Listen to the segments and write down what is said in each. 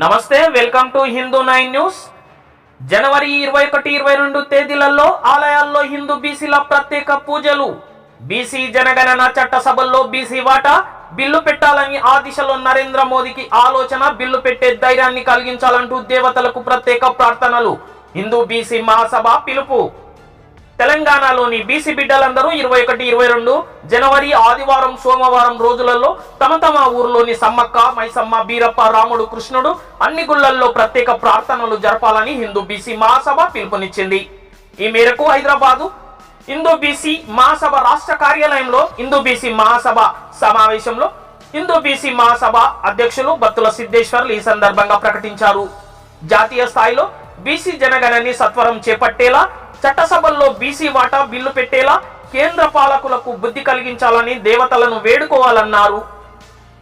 నమస్తే welcome to Hindu nine news. జనవరి ఇరవై ఒకటి ఇరవై రెండు తేదీలలో ఆలయాల్లో హిందూ బీసీల ప్రత్యేక పూజలు. బీసీ జనగణన చట్టసభల్లో బీసీ వాటా బిల్లు పెట్టాలని ఆ దిశలో నరేంద్ర మోదీకి ఆలోచన బిల్లు పెట్టే ధైర్యాన్ని కలిగించాలంటూ దేవతలకు ప్రత్యేక ప్రార్థనలు. హిందూ బీసీ మహాసభ పిలుపు. తెలంగాణలోని బీసీ బిడ్డలందరూ ఇరవై ఒకటి ఇరవై రెండు జనవరి ఆదివారం సోమవారం రోజులలో తమ తమ ఊర్లోని సమ్మక్క మైసమ్మ బీరప్ప రాముడు కృష్ణుడు అన్ని గుళ్ళల్లో ప్రత్యేక ప్రార్థనలు జరపాలని హిందూ బీసీ మహాసభ పిలుపునిచ్చింది. ఈ మేరకు హైదరాబాదు హిందూ బీసీ మహాసభ రాష్ట్ర కార్యాలయంలో హిందూ బీసీ మహాసభ సమావేశంలో హిందూ బీసీ మహాసభ అధ్యక్షులు బత్తుల సిద్ధేశ్వర్లు ఈ సందర్భంగా ప్రకటించారు. జాతీయ స్థాయిలో బీసీ జనగణని సత్వరం చేపట్టేలా చట్టసభల్లో బీసీ వాటా బిల్లు పెట్టేలా కేంద్ర పాలకులకు బుద్ధి కలిగించాలని దేవతలను వేడుకోవాలన్నారు.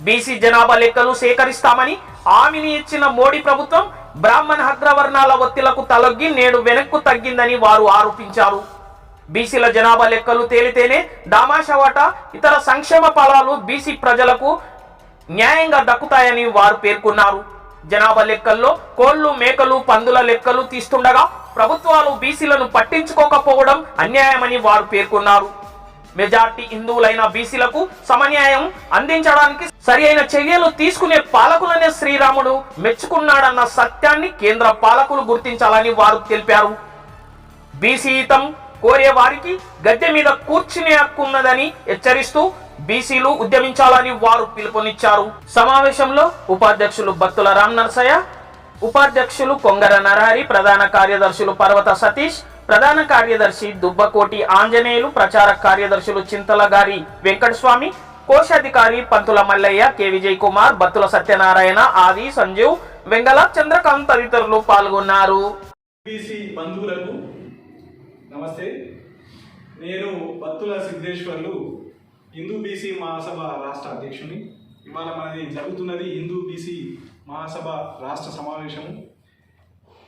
బీసీ జనాభా లెక్కలు సేకరిస్తామని హామీని ఇచ్చిన మోడీ ప్రభుత్వం బ్రాహ్మణ అగ్రవర్ణాల ఒత్తిలకు తలొగ్గి నేడు వెనక్కు తగ్గిందని వారు ఆరోపించారు. బీసీల జనాభా లెక్కలు తేలితేనే దామాషవాట వాటా ఇతర సంక్షేమ ఫలాలు బీసీ ప్రజలకు న్యాయంగా దక్కుతాయని వారు పేర్కొన్నారు. జనాభా లెక్కల్లో కోళ్ళు మేకలు పందుల లెక్కలు తీస్తుండగా ప్రభుత్వాలు బీసీలను పట్టించుకోకపోవడం అన్యాయమని వారు పేర్కొన్నారు. మెజార్టీ హిందువులైన బీసీలకు సమన్యాయం అందించడానికి సరి అయిన చర్యలు తీసుకునే పాలకులనే శ్రీరాముడు మెచ్చుకున్నాడన్న సత్యాన్ని కేంద్ర పాలకులు గుర్తించాలని వారు తెలిపారు. బీసీతం కోరే వారికి గద్దె మీద కూర్చునే హక్కు హెచ్చరిస్తూ బీసీలు ఉద్యమించాలని వారు పిలుపునిచ్చారు. సమావేశంలో ఉపాధ్యక్షులు బత్తుల రామ్ నర్సయ్య ఉపాధ్యక్షులు కొంగర నరహరి ప్రధాన కార్యదర్శులు పర్వత సతీష్ ప్రధాన కార్యదర్శి దుబ్బకోటి ఆంజనేయులు ప్రచార కార్యదర్శులు చింతల గారి వెంకటస్వామి కోశాధికారి పంతుల మల్లయ్య కె. విజయ్ కుమార్ బత్తుల సత్యనారాయణ ఆది సంజీవ్ వెంగళ చంద్రకాంత్ తదితరులు పాల్గొన్నారు. బంధువులకు నమస్తే. నేను బత్తుల సిద్ధేశ్వర్లు హిందూ బీసీ మహాసభ రాష్ట్ర అధ్యక్షుని. ఇవాళ మనది జరుగుతున్నది హిందూ బీసీ మహాసభ రాష్ట్ర సమావేశము.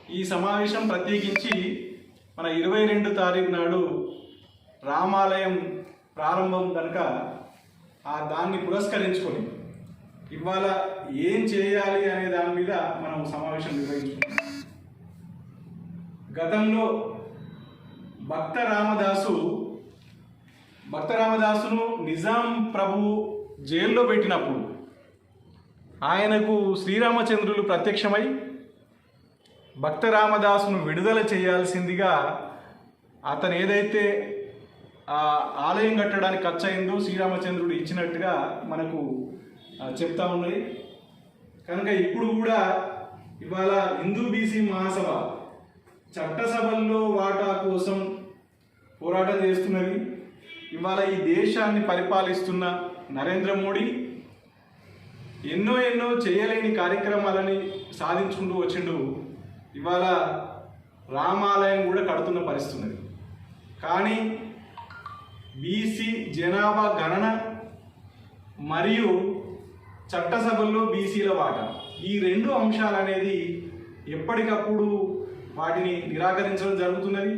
ఈ సమావేశం ప్రత్యేకించి మన ఇరవై రెండు తారీఖు నాడు రామాలయం ప్రారంభం కనుక ఆ దాన్ని పురస్కరించుకొని ఇవాళ ఏం చేయాలి అనే దాని మీద మనం సమావేశం నిర్వహించుకున్నాం గతంలో భక్త రామదాసు భక్త రామదాసును నిజాం ప్రభు జైల్లో పెట్టినప్పుడు ఆయనకు శ్రీరామచంద్రులు ప్రత్యక్షమై భక్త రామదాసును విడుదల చేయాల్సిందిగా అతను ఏదైతే ఆ ఆలయం కట్టడానికి ఖర్చయిందో శ్రీరామచంద్రుడు ఇచ్చినట్టుగా మనకు చెప్తా ఉన్నది. కనుక ఇప్పుడు కూడా ఇవాళ హిందూ బీసీ మహాసభ చట్టసభల్లో వాటా కోసం పోరాటం చేస్తున్నది. ఇవాళ ఈ దేశాన్ని పరిపాలిస్తున్న నరేంద్ర మోడీ ఎన్నో ఎన్నో చేయలేని కార్యక్రమాలని సాధించుకుంటూ వచ్చిండు. ఇవాళ రామాలయం కూడా కడుతున్న పరిస్థితున్నది కానీ బీసీ జనాభా గణన మరియు చట్టసభల్లో బీసీల వాటా ఈ రెండు అంశాలు అనేది ఎప్పటికప్పుడు వాటిని నిరాకరించడం జరుగుతున్నది.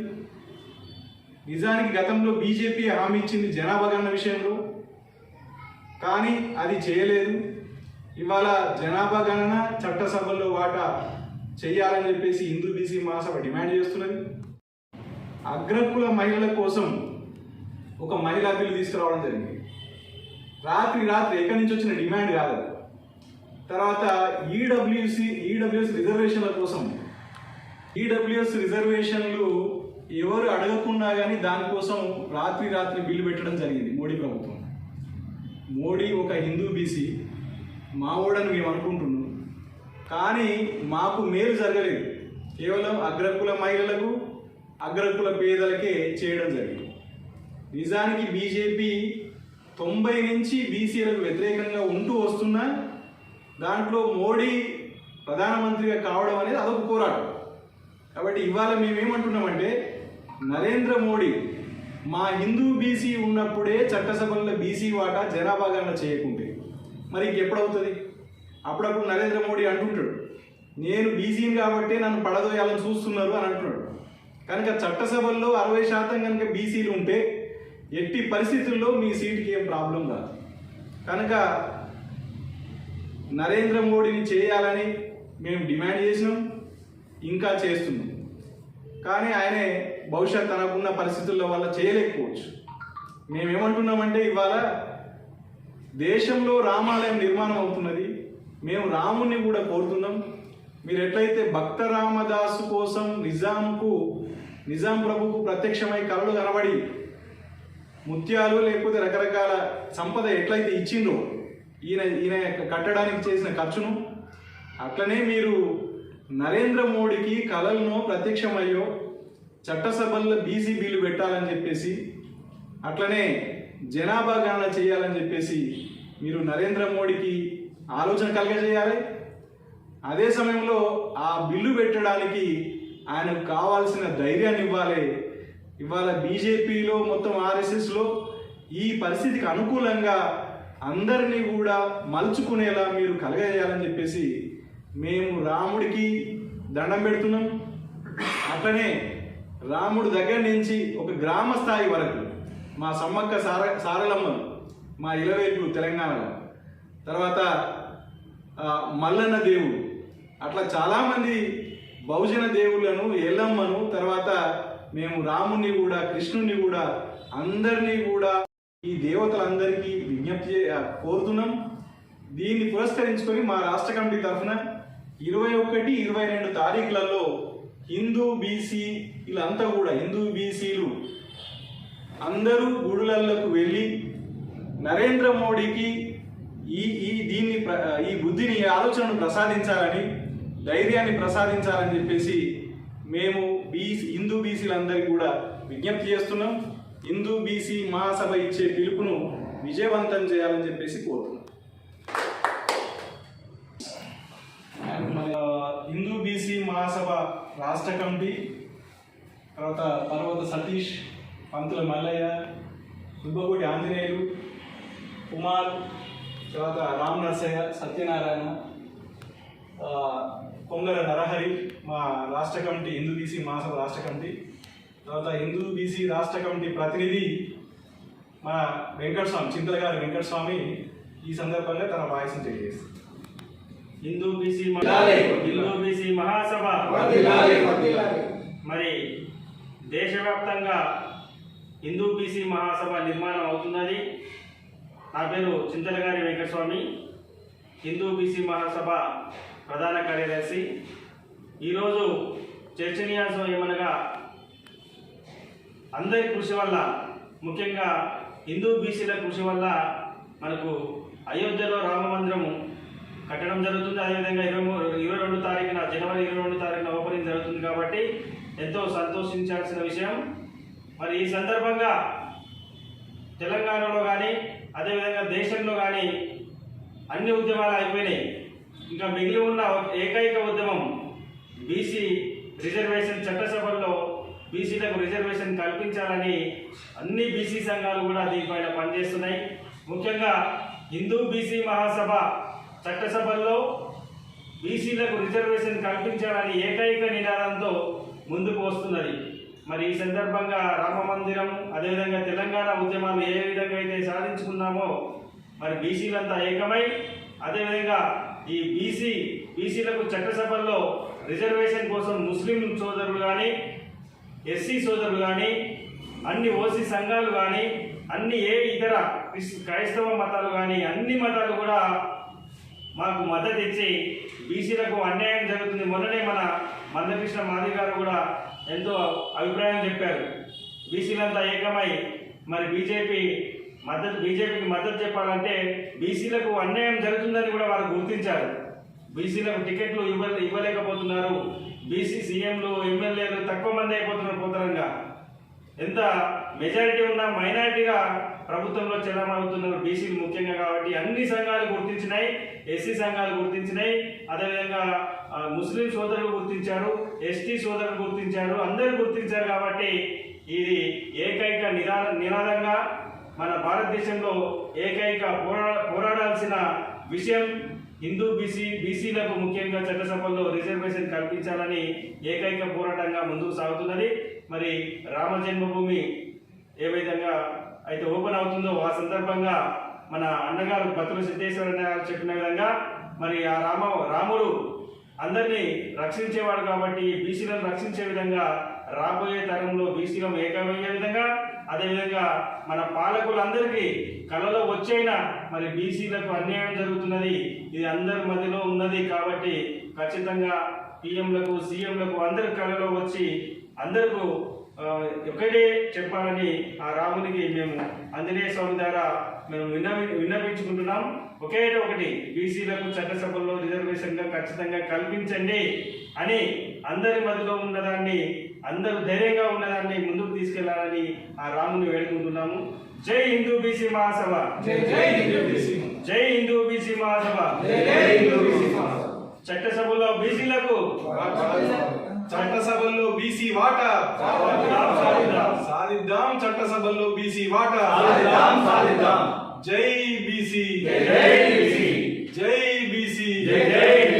నిజానికి గతంలో బీజేపీ హామీ ఇచ్చింది జనాభా గణన విషయంలో కానీ అది చేయలేదు. ఇవాళ జనాభా గణన చట్టసభల్లో వాటా చేయాలని చెప్పేసి హిందూ బీసీ మహాసభ డిమాండ్ చేస్తున్నది. అగ్రకుల మహిళల కోసం ఒక మహిళా బిల్లు తీసుకురావడం జరిగింది. రాత్రి రాత్రి ఎక్కడి నుంచి వచ్చిన డిమాండ్ కాదు తర్వాత ఈడబ్ల్యూసి ఈడబ్ల్యూఎస్ రిజర్వేషన్ల కోసం ఈడబ్ల్యూఎస్ రిజర్వేషన్లు ఎవరు అడగకుండా కానీ దానికోసం రాత్రి రాత్రి బిల్లు పెట్టడం జరిగింది మోడీ ప్రభుత్వం. మోడీ ఒక హిందూ బీసీ మావోడని మేము అనుకుంటున్నాం. కానీ మాకు మేలు జరగలేదు. కేవలం అగ్రకుల మహిళలకు అగ్రకుల పేదలకే చేయడం జరిగింది. నిజానికి బీజేపీ తొంభై నుంచి బీసీలకు వ్యతిరేకంగా ఉంటూ వస్తున్నా దాంట్లో మోడీ ప్రధానమంత్రిగా కావడం అనేది అదొక పోరాటం. కాబట్టి ఇవాళ మేమేమంటున్నామంటే నరేంద్ర మోడీ మా హిందూ బీసీ ఉన్నప్పుడే చట్టసభల్లో బీసీ వాటా జనాభా గణన చేయకుంటే మరి ఇంకెప్పుడవుతుంది? అప్పుడప్పుడు నరేంద్ర మోడీ అంటుంటాడు నేను బీసీని కాబట్టి నన్ను పడదోయాలని చూస్తున్నారు అని అంటున్నాడు. కనుక చట్టసభల్లో అరవై శాతం కనుక బీసీలు ఉంటే ఎట్టి పరిస్థితుల్లో మీ సీటుకి ఏం ప్రాబ్లం కాదు. కనుక నరేంద్ర మోడీని చేయాలని మేము డిమాండ్ చేసినాం ఇంకా చేస్తున్నాం. కానీ ఆయనే బహుశా తనకున్న పరిస్థితుల వల్ల చేయలేకపోవచ్చు. మేమేమంటున్నామంటే ఇవాళ దేశంలో రామాలయం నిర్మాణం అవుతున్నది. మేము రాముణ్ణి కూడా కోరుతున్నాం. మీరు ఎట్లయితే భక్త రామదాసు కోసం నిజాంకు నిజాం ప్రభుకు ప్రత్యక్షమై కళలు కనబడి ముత్యాలు లేకపోతే రకరకాల సంపద ఎట్లయితే ఇచ్చిండ్రో ఈయన ఈయన కట్టడానికి చేసిన ఖర్చును అట్లనే మీరు నరేంద్ర మోడీకి కళలను ప్రత్యక్షమయ్యో చట్టసభల్లో బీసీ బిల్లు పెట్టాలని చెప్పేసి అట్లనే జనాభా గణన చేయాలని చెప్పేసి మీరు నరేంద్ర మోడీకి ఆలోచన కలగజేయాలి. అదే సమయంలో ఆ బిల్లు పెట్టడానికి ఆయనకు కావాల్సిన ధైర్యాన్ని ఇవ్వాలి. ఇవాళ బీజేపీలో మొత్తం ఆర్ఎస్ఎస్లో ఈ పరిస్థితికి అనుకూలంగా అందరినీ కూడా మలుచుకునేలా మీరు కలగజేయాలని చెప్పేసి మేము రాముడికి దండం పెడుతున్నాం. అట్లనే రాముడు దగ్గర నుంచి ఒక గ్రామ స్థాయి వరకు మా సమ్మక్క సార సారలమ్మలు మా ఇలవేల్పు తెలంగాణలో. తర్వాత మల్లన్న దేవుడు. అట్లా చాలామంది బహుజన దేవుళ్ళను ఎల్లమ్మను తర్వాత మేము రాముణ్ణి కూడా కృష్ణుణ్ణి కూడా అందరినీ కూడా ఈ దేవతలందరికీ విజ్ఞప్తి కోరుతున్నాం. దీన్ని పురస్కరించుకొని మా రాష్ట్ర కమిటీ తరఫున ఇరవై ఒకటి ఇరవై రెండు తారీఖులలో హిందూ బీసీ వీళ్ళంతా కూడా హిందూ బీసీలు అందరూ గుడులలకు వెళ్ళి నరేంద్ర మోడీకి ఈ ఈ దీన్ని ఈ బుద్ధిని ఈ ఆలోచనను ప్రసాదించాలని ధైర్యాన్ని ప్రసాదించాలని చెప్పేసి మేము బీసీ హిందూ బీసీలందరికీ కూడా విజ్ఞప్తి చేస్తున్నాం. హిందూ బీసీ మహాసభ ఇచ్చే పిలుపును విజయవంతం చేయాలని చెప్పేసి కోరుతున్నాం. హిందూ బీసీ మహాసభ రాష్ట్ర కమిటీ తర్వాత పర్వత సతీష్ పంతుల మల్లయ్య సుబ్బగూడి ఆంజనేయులు కుమార్ తర్వాత రామ్ నరసయ్య సత్యనారాయణ కొంగర నరహరి మా రాష్ట్ర కమిటీ హిందూ బీసీ మహాసభ రాష్ట్ర కమిటీ తర్వాత హిందూ బీసీ రాష్ట్ర కమిటీ ప్రతినిధి మన వెంకటస్వామి చింతల గారి వెంకటస్వామి ఈ సందర్భంగా తన వాయిస్ని తెలియజేస్తారు హిందూ బీసీ. హిందూ బీసీ మహాసభ. మరి దేశవ్యాప్తంగా హిందూ బీసీ మహాసభ నిర్మాణం అవుతున్నది. నా పేరు చింతలగారి వెంకటస్వామి. హిందూ బీసీ మహాసభ ప్రధాన కార్యదర్శి. ఈరోజు చర్చనీయాంశం ఏమనగా అందరి కృషి వల్ల ముఖ్యంగా హిందూ బీసీల కృషి వల్ల మనకు అయోధ్యలో రామ మందిరం కట్టడం జరుగుతుంది. అదేవిధంగా ఇరవై ఇరవై రెండు తారీఖున జనవరి ఇరవై రెండు తారీఖున ఓపెనింగ్ జరుగుతుంది కాబట్టి ఎంతో సంతోషించాల్సిన విషయం. మరి ఈ సందర్భంగా తెలంగాణలో కానీ అదేవిధంగా దేశంలో కానీ అన్ని ఉద్యమాలు అయిపోయినాయి. ఇంకా మిగిలి ఉన్న ఏకైక ఉద్యమం బీసీ రిజర్వేషన్ చట్టసభల్లో బీసీలకు రిజర్వేషన్ కల్పించాలని అన్ని బీసీ సంఘాలు కూడా దీనిపైన పనిచేస్తున్నాయి. ముఖ్యంగా హిందూ బీసీ మహాసభ చట్టసభల్లో బీసీలకు రిజర్వేషన్ కల్పించాలని ఏకైక నినాదంతో ముందుకు వస్తున్నది. మరి ఈ సందర్భంగా రామ మందిరం అదేవిధంగా తెలంగాణ ఉద్యమాలు ఏ విధంగా అయితే సాధించుకున్నామో మరి బీసీలంతా ఏకమై అదేవిధంగా ఈ బీసీ బీసీలకు చట్టసభల్లో రిజర్వేషన్ కోసం ముస్లిం సోదరులు కానీ ఎస్సీ సోదరులు కానీ అన్ని ఓసీ సంఘాలు కానీ అన్ని ఏ ఇతర క్రిస్- క్రైస్తవ మతాలు కానీ అన్ని మతాలు కూడా మాకు మద్దతు ఇచ్చి బీసీలకు అన్యాయం జరుగుతుంది. మొన్ననే మన మందకృష్ణ మాది గారు కూడా ఎంతో అభిప్రాయం చెప్పారు. బీసీలంతా ఏకమై మరి బీజేపీ మద్దతు బీజేపీకి మద్దతు చెప్పాలంటే బీసీలకు అన్యాయం జరుగుతుందని కూడా వారు గుర్తించారు. బీసీలకు టికెట్లు ఇవ్వ ఇవ్వలేకపోతున్నారు. బీసీ సీఎంలు ఎమ్మెల్యేలు తక్కువ మంది అయిపోతున్నారు పోతరంగా. ఎంత మెజారిటీ ఉన్న మైనారిటీగా ప్రభుత్వంలో చెల్లమవుతున్నారు బీసీలు ముఖ్యంగా కాబట్టి అన్ని సంఘాలు గుర్తించినాయి ఎస్సీ సంఘాలు గుర్తించినాయి. అదేవిధంగా ముస్లిం సోదరులు గుర్తించారు ఎస్టీ సోదరులు గుర్తించారు అందరూ గుర్తించారు కాబట్టి ఇది ఏకైక నిదా నినాదంగా మన భారతదేశంలో ఏకైక పోరా పోరాడాల్సిన విషయం. హిందూ బీసీ బీసీలకు ముఖ్యంగా చట్టసభల్లో రిజర్వేషన్ కల్పించాలని ఏకైక పోరాటంగా ముందుకు సాగుతున్నది. మరి రామ జన్మభూమి ఏ విధంగా అయితే ఓపెన్ అవుతుందో ఆ సందర్భంగా మన అన్నగారు బతుల సిద్ధేశ్వర గారు చెప్పిన విధంగా మరి ఆ రామ రాముడు అందరినీ రక్షించేవాడు కాబట్టి బీసీలను రక్షించే విధంగా రాబోయే తరంలో బీసీలను ఏకమయ్యే విధంగా అదేవిధంగా మన పాలకులందరికీ కళలో వచ్చైనా మరి బీసీలకు అన్యాయం జరుగుతున్నది ఇది అందరి మధ్యలో ఉన్నది కాబట్టి ఖచ్చితంగా పిఎంలకు సీఎంలకు అందరి కళలో వచ్చి అందరికీ ఒకటే చెప్పాలని ఆ రామునికి మేము ఆంజనేయ స్వామి ద్వారా మేము విన్నవి విన్నవించుకుంటున్నాం. ఒకే ఒకటి బీసీలకు చట్టసభల్లో రిజర్వేషన్గా ఖచ్చితంగా కల్పించండి అని అందరి మధ్యలో ఉన్నదాన్ని అందరూ ధైర్యంగా ఉన్నదాన్ని ముందుకు తీసుకెళ్ళాలని ఆ రాముని వేడుకుంటున్నాము. జై హిందూ బీసీ మహాసభ. జై జై హిందూ బీసీ జై హిందూ బీసీ మహాసభ. చట్టసభలో బీసీలకు చట్టసభల్లో బీసీ వాటా. సాధిద్దాం చట్టసభల్లో బీసీ వాటా. జై బీసీ. జై బీసీ. జై బీసీ.